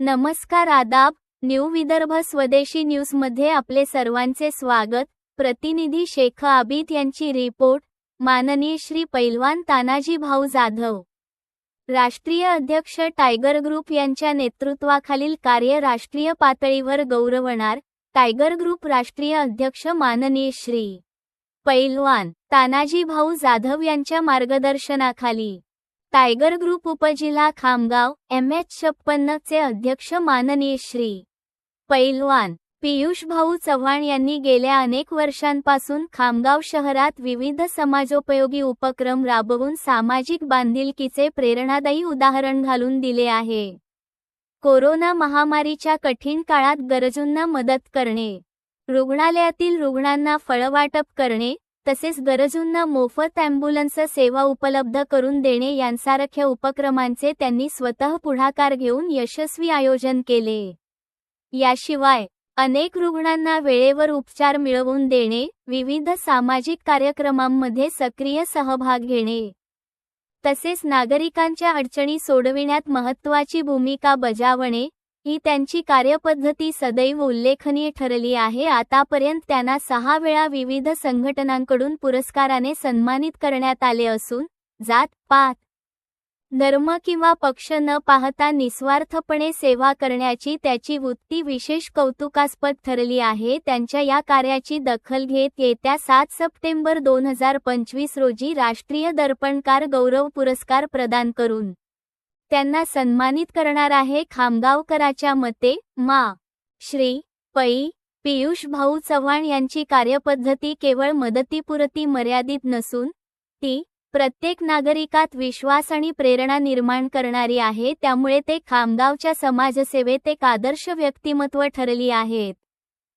नमस्कार आदाब न्यू विदर्भ स्वदेशी न्यूजमध्ये आपले सर्वांचे स्वागत. प्रतिनिधी शेख आबिद यांची रिपोर्ट. माननीय श्री पैलवान तानाजी भाऊ जाधव. राष्ट्रीय अध्यक्ष टायगर ग्रुप यांच्या नेतृत्वाखालील कार्य राष्ट्रीय पातळीवर गौरवणार. टायगर ग्रुप राष्ट्रीय अध्यक्ष माननीय श्री. पैलवान तानाजी भाऊ जाधव यांच्या मार्गदर्शनाखाली टायगर ग्रुप उपजिल्हा खामगाव एम एच छप्पन्न चे अध्यक्ष माननीय श्री. पैलवान पियुष भाऊ चव्हाण यांनी गेल्या अनेक वर्षांपासून खामगाव शहरात विविध समाजोपयोगी उपक्रम राबवून सामाजिक बांधिलकीचे प्रेरणादायी उदाहरण घालून दिले आहे. कोरोना महामारीच्या कठीण काळात गरजूंना मदत करणे. रुग्णालयातील रुग्णांना फळवाटप करणे तसेच गरजूंना मोफत ॲम्ब्युलन्स सेवा उपलब्ध करून देणे यांसारख्या उपक्रमांचे त्यांनी स्वतः पुढाकार घेऊन यशस्वी आयोजन केले. याशिवाय अनेक रुग्णांना वेळेवर उपचार मिळवून देणे विविध सामाजिक कार्यक्रमांमध्ये सक्रिय सहभाग घेणे. तसेच नागरिकांच्या अडचणी सोडविण्यात महत्त्वाची भूमिका बजावणे ही त्यांची कार्यपद्धती सदैव उल्लेखनीय ठरली आहे. आतापर्यंत त्यांना सहा वेळा विविध संघटनांकडून पुरस्काराने सन्मानित करण्यात आले असून जात पात धर्म किंवा पक्ष न पाहता निस्वार्थपणे सेवा करण्याची त्याची वृत्ती विशेष कौतुकास्पद ठरली आहे. त्यांच्या या कार्याची दखल घेत येत्या सात सप्टेंबर दोन हजार पंचवीस रोजी राष्ट्रीय दर्पणकार गौरव पुरस्कार प्रदान करून त्यांना सन्मानित करणार आहे. खामगावकराच्या मते मा. श्री. पै. पियुष भाऊ चव्हाण यांची कार्यपद्धती केवळ मदतीपुरती मर्यादित नसून ती प्रत्येक नागरिकात विश्वास आणि प्रेरणा निर्माण करणारी आहे त्यामुळे ते खामगावच्या समाजसेवेत एक आदर्श व्यक्तिमत्व ठरली आहेत.